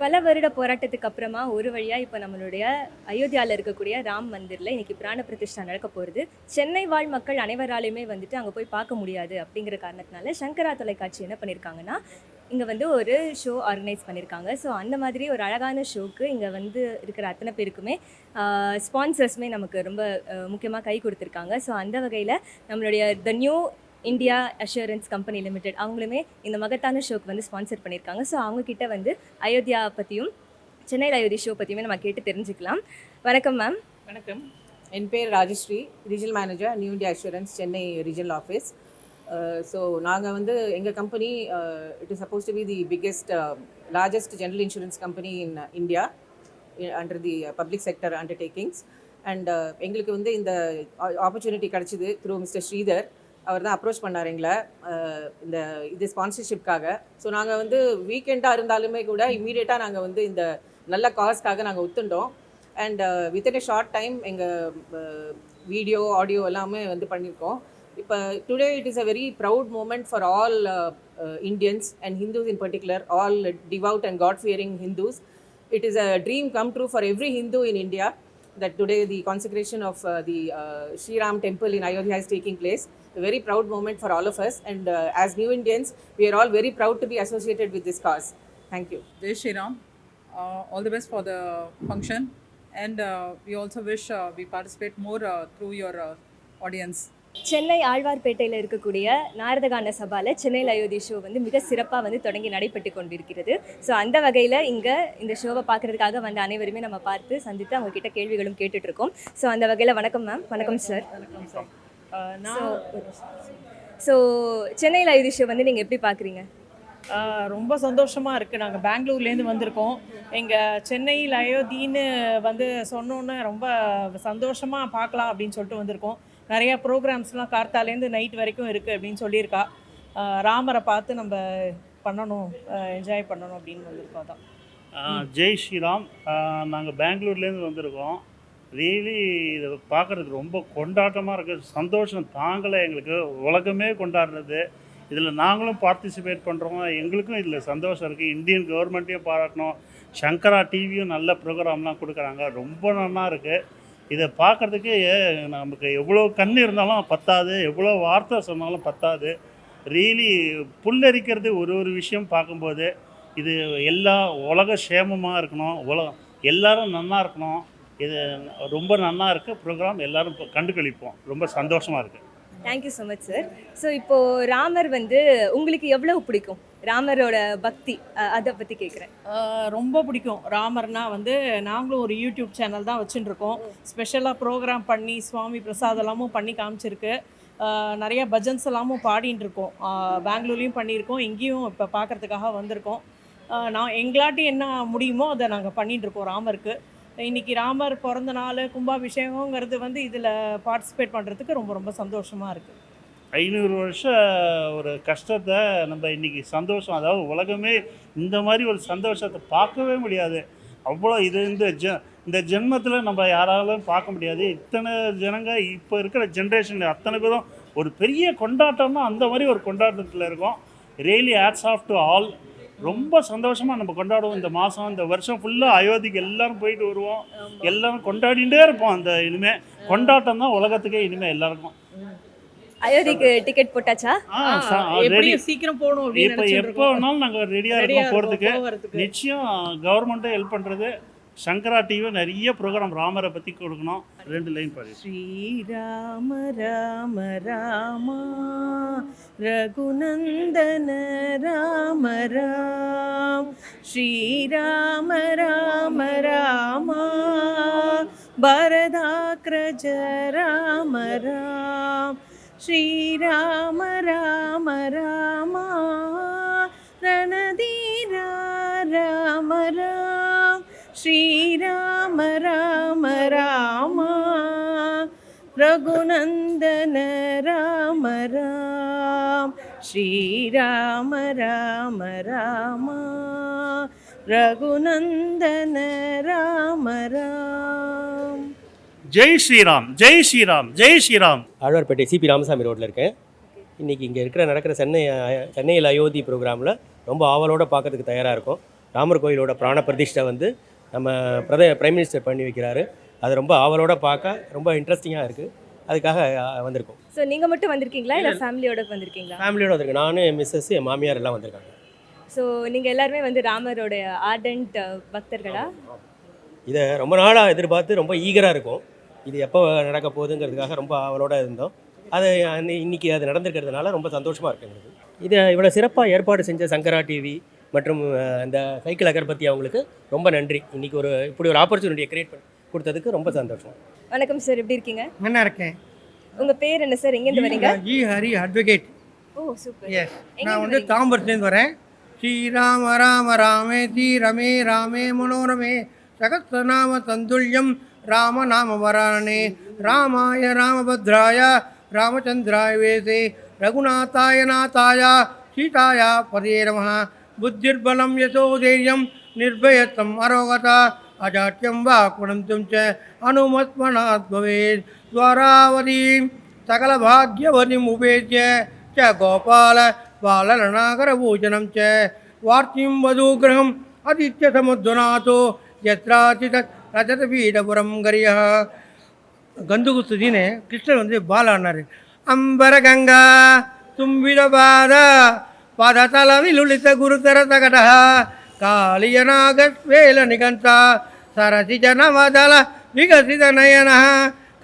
பல வருட போராட்டத்துக்கு அப்புறமா ஒரு வழியாக இப்போ நம்மளுடைய அயோத்தியாவில் இருக்கக்கூடிய ராம் மந்திரில் இன்னைக்கு பிராண பிரதிஷ்டா நடக்க போகிறது சென்னை வாழ் மக்கள் அனைவராலையுமே வந்துட்டு அங்கே போய் பார்க்க முடியாது அப்படிங்கிற காரணத்தினால சங்கரா தொலைக்காட்சி என்ன பண்ணியிருக்காங்கன்னா இங்கே வந்து ஒரு ஷோ ஆர்கனைஸ் பண்ணியிருக்காங்க ஸோ அந்த மாதிரி ஒரு அழகான ஷோக்கு இங்கே வந்து இருக்கிற அத்தனை பேருக்குமே ஸ்பான்சர்ஸுமே நமக்கு ரொம்ப முக்கியமாக கை கொடுத்துருக்காங்க. ஸோ அந்த வகையில் நம்மளுடைய the new India assurance company limited அவங்களுமே இந்த மகத்தான ஷோக்கு வந்து ஸ்பான்சர் பண்ணியிருக்காங்க. ஸோ அவங்கக்கிட்ட வந்து அயோத்தியா பற்றியும் சென்னையில் அயோத்தி ஷோ பற்றியுமே நம்ம கேட்டு தெரிஞ்சுக்கலாம். வணக்கம் மேம் வணக்கம். என் பேர் Rajashree regional manager new India assurance Chennai regional office so நாங்கள் வந்து எங்கள் company it is suppose to be the biggest largest general insurance company in India under the public sector undertakings and எங்களுக்கு வந்து இந்த opportunity கிடச்சிது through mister Sridhar அவர் தான் approach பண்ணார் எங்களை. இந்த இது ஸ்பான்சர்ஷிப்காக ஸோ நாங்கள் வந்து வீக்கெண்டாக இருந்தாலுமே கூட இம்மீடியட்டாக நாங்கள் வந்து இந்த நல்ல காஸ்க்காக நாங்கள் ஒத்துண்டோம். And within a short time எங்கள் வீடியோ ஆடியோ எல்லாமே வந்து பண்ணியிருக்கோம் இப்போ today it is a very proud moment for all Indians and Hindus in particular all devout and God fearing Hindus it is a dream come true for every Hindu in India that today the consecration of uh, the uh, in Ram temple in Ayodhya is taking place. A very proud moment for all of us, and uh, as new Indians, we are all very proud to be associated with this cause. Thank you. Jai Shri Ram. Uh, all the best for the function, and uh, we also wish uh, we participate more uh, through your uh, audience. Chennai ஆழ்வார்பேட்டையில் இருக்கக்கூடிய நாரதகான சபாவில் சென்னையில் Ayodhya show வந்து மிக சிறப்பாக வந்து தொடங்கி நடைபெற்று கொண்டிருக்கிறது ஸோ அந்த வகையில் இங்கே இந்த ஷோவை பார்க்குறதுக்காக வந்த அனைவருமே நம்ம பார்த்து சந்தித்து அவங்க கிட்ட கேள்விகளும் கேட்டுட்டு இருக்கோம் ஸோ அந்த வகையில் வணக்கம் மேம் வணக்கம் சார் நான் ஸோ சென்னையில் அயோத்தி ஷோ வந்து நீங்கள் எப்படி பார்க்குறீங்க ஆஹ் ரொம்ப சந்தோஷமாக இருக்குது நாங்கள் பெங்களூர்லேருந்து வந்திருக்கோம். எங்கள் சென்னையில் அயோத்தின்னு வந்து சொன்னோன்னே ரொம்ப சந்தோஷமாக பார்க்கலாம் அப்படின்னு சொல்லிட்டு வந்திருக்கோம். நிறையா ப்ரோக்ராம்ஸ்லாம் கார்த்தாலேருந்து நைட் வரைக்கும் இருக்குது அப்படின்னு சொல்லியிருக்கா. ஆஹ் ராமரை பார்த்து நம்ம பண்ணணும் என்ஜாய் பண்ணணும் அப்படின்னு வந்திருக்கோம் அதான். ஆ, ஜெய் ஸ்ரீராம். நாங்கள் பெங்களூர்லேருந்து வந்திருக்கோம். ரியலி இதை பார்க்குறதுக்கு ரொம்ப கொண்டாட்டமாக இருக்குது சந்தோஷம் தாங்கலை எங்களுக்கு. உலகமே கொண்டாடுறது. இதில் நாங்களும் பார்ட்டிசிபேட் பண்ணுறோம் எங்களுக்கும் இதில் சந்தோஷம் இருக்குது இந்தியன் கவர்மெண்ட்டையும் பாராட்டணும். சங்கரா டிவியும் நல்ல ப்ரோக்ராம்லாம் கொடுக்குறாங்க. ரொம்ப நல்லா இருக்குது இதை பார்க்குறதுக்கு நமக்கு எவ்வளோ கண் இருந்தாலும் பத்தாது. எவ்வளோ வார்த்தை சொன்னாலும் பத்தாது. ரியலி புல்லரிக்கிறது ஒரு ஒரு விஷயம் பார்க்கும்போது இது எல்லா உலக சேமமாக இருக்கணும். உலகம் எல்லோரும் நல்லா இருக்கணும். இது ரொம்ப நன்னா இருக்குது ப்ரோக்ராம் எல்லாரும் கண்டுகளிப்போம். ரொம்ப சந்தோஷமாக இருக்குது thank you so much sir so இப்போது ராமர் வந்து உங்களுக்கு எவ்வளவு பிடிக்கும்? ராமரோட பக்தி அதை பற்றி கேட்குறேன் ரொம்ப பிடிக்கும். ராமர்னா வந்து நாங்களும் ஒரு யூடியூப் சேனல் தான் வச்சுட்டு இருக்கோம் ஸ்பெஷலாக ப்ரோக்ராம் பண்ணி சுவாமி பிரசாத் எல்லாமும் பண்ணி காமிச்சிருக்கு. நிறைய பஜன்ஸ் எல்லாமும் பாடின்னு இருக்கோம் பெங்களூர்லேயும் பண்ணியிருக்கோம். இங்கேயும் இப்போ பார்க்கறதுக்காக வந்திருக்கோம். நான் எங்களாட்டி என்ன முடியுமோ அதை நாங்கள் பண்ணிட்டு இருக்கோம் ராமருக்கு. இன்னைக்கு ராமர் பிறந்த நாள் கும்பாபிஷேகங்கிறது வந்து இதில் பார்ட்டிசிபேட் பண்ணுறதுக்கு ரொம்ப ரொம்ப சந்தோஷமாக இருக்குது ஐநூறு வருஷம் ஒரு கஷ்டத்தை நம்ம இன்றைக்கி சந்தோஷம் அதாவது உலகமே இந்த மாதிரி ஒரு சந்தோஷத்தை பார்க்கவே முடியாது. அவ்வளோ இது இந்த ஜ இந்த ஜென்மத்தில் நம்ம யாராலும் பார்க்க முடியாது. இத்தனை ஜனங்க இப்போ இருக்கிற ஜென்ரேஷன் அத்தனை பேரும் ஒரு பெரிய கொண்டாட்டம்னா அந்த மாதிரி ஒரு கொண்டாட்டத்தில் இருக்கோம். Really hats off to all ரொம்ப சந்தோஷமாக நம்ம கொண்டாடுவோம். இந்த மாதம் இந்த வருஷம் ஃபுல்லாக அயோத்திக்கு எல்லாரும் போயிட்டு வருவோம். எல்லாரும் கொண்டாடிட்டே இருப்போம் அந்த இனிமே. கொண்டாட்டம் தான் உலகத்துக்கே இனிமே எல்லாருக்கும். அயோத்திக்கு டிக்கெட் போட்டாச்சா. எப்படியும் சீக்கிரம் போகணும் இப்போ எப்போ வேணாலும் நாங்கள் ரெடியாக இருக்கோம் போகிறதுக்கு நிச்சயம் கவர்மெண்ட்டே ஹெல்ப் பண்ணுறது சங்கரா டிவி நிறைய ப்ரோக்ராம் ராமரை பற்றி கொடுக்கணும். ரெண்டு லைன் பாரு ஸ்ரீராம ராம ராமா ரகுநந்தன ராம ராம். ஸ்ரீராம ராம ராமா பரதாக்ரஜ ராம ராம். ஸ்ரீராம ராம ராம். ரகுநந்தன ராம. ராம் ஸ்ரீராம ராம ராமா. ரகுநந்தன ராம. ராம் ஜெய் ஸ்ரீராம் ஜெய் ஸ்ரீராம் ஜெய் ஸ்ரீராம். ஆழ்வார்பேட்டை சிபி ராமசாமி ரோட்டில் இருக்கேன். இன்றைக்கி இங்கே இருக்கிற நடக்கிற சென்னை சென்னையில் அயோத்தி ப்ரோக்ராமில் ரொம்ப ஆவலோடு பார்க்கறதுக்கு தயாராக இருக்கும். ராமர் கோயிலோட பிராண பிரதிஷ்டை வந்து நம்ம பிரத பிரைம் மினிஸ்டர் பண்ணி வைக்கிறாரு. அது ரொம்ப ஆவலோட பார்க்க ரொம்ப இன்ட்ரெஸ்டிங்காக இருக்குது அதுக்காக வந்திருக்கோம். ஸோ நீங்கள் மட்டும் வந்திருக்கீங்களா? இல்லை ஃபேமிலியோட வந்திருக்கீங்களா? ஃபேமிலியோட வந்திருக்கேன் நான் மிஸ்ஸஸ் என் மாமியார் எல்லாம் வந்திருக்காங்க. ஸோ நீங்கள் எல்லாருமே வந்து ராமரோட ஆர்டன்ட் பக்தர்களா? இதை ரொம்ப நாளாக எதிர்பார்த்து ரொம்ப ஈகராக இருக்கும். இது எப்போ நடக்க போகுதுங்கிறதுக்காக ரொம்ப ஆவலோட இருந்தோம். அது இன்னைக்கு அது நடந்திருக்கிறதுனால ரொம்ப சந்தோஷமாக இருக்கு எங்களுக்கு. இதை இவ்வளோ சிறப்பாக ஏற்பாடு செஞ்ச சங்கரா டிவி மற்றும் இந்த சைக்கிள் அகர்பத்தி அவங்களுக்கு ரொம்ப நன்றி. இன்னைக்கு ஒரு இப்படி ஒரு ஆப்பர்ச்சுனிட்டியை கிரியேட் பண்ணி கொடுத்ததுக்கு ரொம்ப சந்தோஷம். வணக்கம் சார் எப்படி இருக்கீங்க? நல்லா இருக்கேன். உங்கள் பேர் என்ன சார்? எங்கேருந்து வரீங்க? G Hari advocate oh super yes நான் வந்து தாம்பரத்துலேருந்து வரேன். ஸ்ரீராம ராம ராமே தி ரமே ராமே மனோரமே சகஸ்ரநாம தந்துல்யம் ராம நாம வராணே ராமாய ராமபத்ராய ராமச்சந்திராய வேசே ரகுநாதாய நாதாய சீதாயா பதே நம. புத்திர்பலம் யசோதைரியம் நிர்பயத்தம் அரோகதா. అజాట్యం వా గుణంతం చ అనుమత్మనాత్ భవేత్ ద్వారావతీం సకల భాగ్యవతిముపేత్య చ గోపాల బాలలనాకరభూషణం చ వార్తిం వధూగ్రహం అతిథ్య సముద్వనాతో యత్రాతిథ రజత పీఠపురం గరియ கந்துகு சுதினே கிருஷ்ணர் வந்து பாலானார் அம்பர கங்கா தும்பிட బాధ పదతల ஒளித்த గురుతర తగట காளியனாக வேல நிகந்த சரசி ஜனமதல விகசித நயன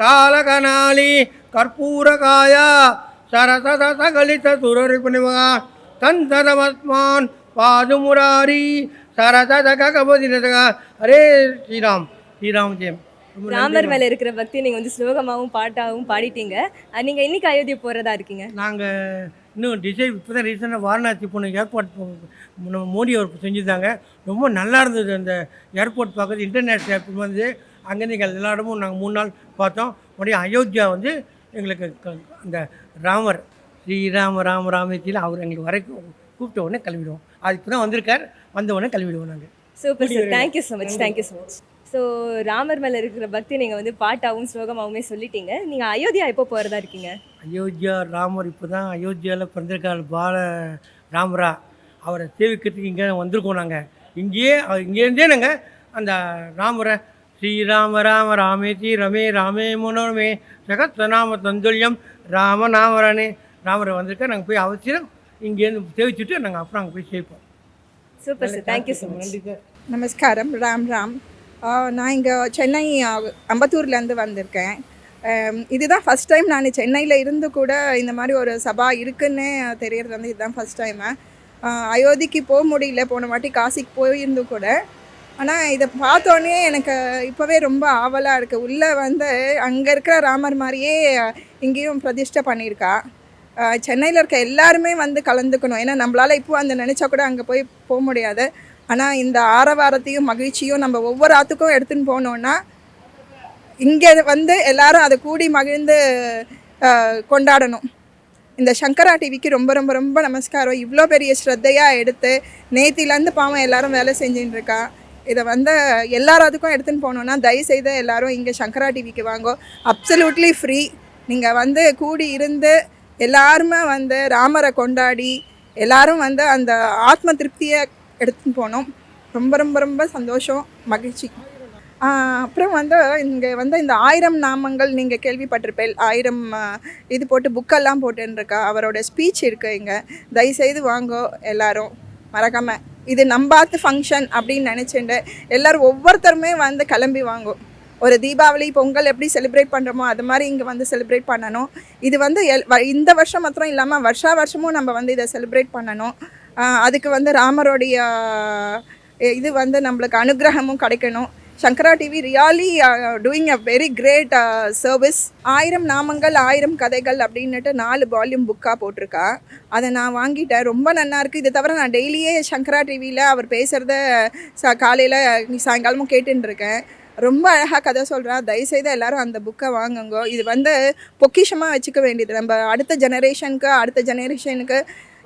காலகனாளி கற்பூரகாய சரசத சகலித சுரரிபுணிமகா தந்ததமஸ்மான் பாதுமுராரி சரசத ககபதி ஹரே ஸ்ரீராம் ஸ்ரீராம் ஜெயம். ராமர் மேலே இருக்கிற பக்தி நீங்கள் வந்து ஸ்லோகமாகவும் பாட்டாகவும் பாடிட்டீங்க. நீங்கள் இன்னைக்கு அயோத்தி போகிறதா இருக்கீங்க? நாங்கள் இன்னும் டிசைன் இப்போ தான் ரீசெண்டாக வாரணாசி போன ஏர்போர்ட் நம்ம மோடி அவர் செஞ்சுருந்தாங்க. ரொம்ப நல்லா இருந்தது அந்த ஏர்போர்ட் பார்க்குறது. இன்டர்நேஷ்னல் ஏர்போர்ட் வந்து அங்கே நீங்கள் எல்லா இடமும் நாங்கள் மூணு நாள் பார்த்தோம். மறுபடியும் அயோத்தியா வந்து எங்களுக்கு அந்த ராமர் ஸ்ரீராம ராம ராமேத்தியில் அவர் எங்களுக்கு வரைக்கும் கூப்பிட்ட உடனே அது இப்போ தான் வந்திருக்கார். வந்த உடனே கிளம்பிடுவோம் நாங்கள் super sir thank you so much thank you so much so Ramar மேலே இருக்கிற பக்தி நீங்கள் வந்து பாட்டாகவும் ஸ்லோகமாகவுமே சொல்லிட்டீங்க. நீங்கள் அயோத்தியா எப்போ போகிறதா இருக்கீங்க? அயோத்தியா ராமர் இப்போ தான் அயோத்தியாவில் பிறந்திருக்கார் பால ராமரா. அவரை சேவிக்கிறதுக்கு இங்கே வந்திருக்கோம் நாங்கள் இங்கேயே இங்கேருந்தே நாங்கள் அந்த ராமரை ஸ்ரீராம ராம ராமேதி ரமே ராமே மனோரமே ஜெகத்நாம தந்துல்யம் ராம நாமரானே ராமரை வந்திருக்க நாங்கள் போய் அவசியம் இங்கேருந்து சேவிச்சுட்டு நாங்கள் அப்புறம் அங்கே போய் சேர்ப்போம் super sir thank you much நன்றி சார். நமஸ்காரம் ராம் ராம். நான் இங்கே சென்னை அம்பத்தூர்லேருந்து வந்திருக்கேன். இதுதான் ஃபஸ்ட் டைம் நான் சென்னையில் இருந்து கூட இந்த மாதிரி ஒரு சபா இருக்குன்னு தெரியறது வந்து இதுதான் ஃபஸ்ட் டைமு அயோத்திக்கு போக முடியல. போன வாட்டி காசிக்கு போயிருந்து கூட. ஆனால் இதை பார்த்தோன்னே எனக்கு இப்போவே ரொம்ப ஆவலாக இருக்குது உள்ளே வந்து அங்கே இருக்கிற ராமர் மாதிரியே இங்கேயும் பிரதிஷ்டை பண்ணியிருக்கா. சென்னையில் இருக்க எல்லாருமே வந்து கலந்துக்கணும். ஏன்னா நம்மளால் இப்போ அந்த நினச்சா கூட அங்கே போய் போக முடியாது. ஆனால் இந்த ஆரவாரத்தையும் மகிழ்ச்சியும் நம்ம ஒவ்வொரு ஆத்துக்கும் எடுத்துன்னு போனோன்னா இங்கே வந்து எல்லாரும் அதை கூடி மகிழ்ந்து கொண்டாடணும். இந்த சங்கரா டிவிக்கு ரொம்ப ரொம்ப ரொம்ப நமஸ்காரம். இவ்வளோ பெரிய ஸ்ரத்தையாக எடுத்து நேத்திலேருந்து பாவம் எல்லாரும் வேலை செஞ்சுட்டு இருக்கா. இதை வந்து எல்லாரும் அதுக்கும் எடுத்துன்னு போனோன்னா தயவுசெய்து எல்லாரும் இங்கே சங்கரா டிவிக்கு வாங்கோ. அப்சல்யூட்லி ஃப்ரீ நீங்கள் வந்து கூடி இருந்து எல்லாருமே வந்து ராமரை கொண்டாடி எல்லாரும் வந்து அந்த ஆத்ம திருப்தியை எடுத்துன்னு போனோம். ரொம்ப ரொம்ப ரொம்ப சந்தோஷம் மகிழ்ச்சி. அப்புறம் வந்து இங்கே வந்து இந்த ஆயிரம் நாமங்கள் நீங்கள் கேள்விப்பட்டிருப்பேன். ஆயிரம் இது போட்டு புக்கெல்லாம் போட்டுன்னு இருக்கா அவரோட ஸ்பீச் இருக்கு இங்கே. தயவுசெய்து வாங்கோ எல்லாரும். மறக்காம இது நம்பாத்து ஃபங்க்ஷன் அப்படின்னு நினச்சிட்டு எல்லோரும் ஒவ்வொருத்தருமே வந்து கிளம்பி வாங்கும் ஒரு தீபாவளி பொங்கல் எப்படி செலிப்ரேட் பண்ணுறோமோ அது மாதிரி இங்கே வந்து செலிப்ரேட் பண்ணணும். இது வந்து எல் வ- இந்த வருஷம் மாத்திரம் இல்லாமல் வருஷா வருஷமும் நம்ம வந்து இதை செலிப்ரேட் பண்ணணும். அதுக்கு வந்து ராமருடைய இது வந்து நம்மளுக்கு அனுகிரகமும் கிடைக்கணும். Shankara TV really doing a very great service ஆயிரம் நாமங்கள் ஆயிரம் கதைகள் அப்படின்னுட்டு நாலு வால்யூம் புக்காக போட்டிருக்கா. அதை நான் வாங்கிட்டேன். ரொம்ப நல்லா இருக்குது இதை தவிர நான் டெய்லியே சங்கரா டிவியில் அவர் பேசுகிறத ச காலையில் சாயங்காலமும் கேட்டுருக்கேன் ரொம்ப அழகாக கதை சொல்கிறா தயவுசெய்து எல்லோரும் அந்த புக்கை வாங்குங்க. இது வந்து பொக்கிஷமாக வச்சுக்க வேண்டியது. நம்ம அடுத்த ஜெனரேஷனுக்கு அடுத்த ஜெனரேஷனுக்கு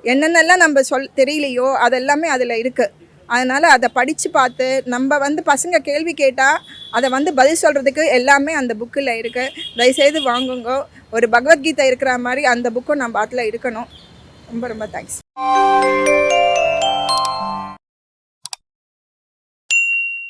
என்னென்னலாம் நம்ம சொல் தெரியலையோ அதெல்லாமே அதில் இருக்குது அதனால் அதை படித்து பார்த்து நம்ம வந்து பசங்க கேள்வி கேட்டால் அதை வந்து பதில் சொல்கிறதுக்கு எல்லாமே அந்த புக்கில் இருக்குது தயவுசெய்து வாங்குங்க. ஒரு பகவத்கீதை இருக்கிற மாதிரி அந்த புக்கும் நம்ம அதில் இருக்கணும். ரொம்ப ரொம்ப தேங்க்ஸ்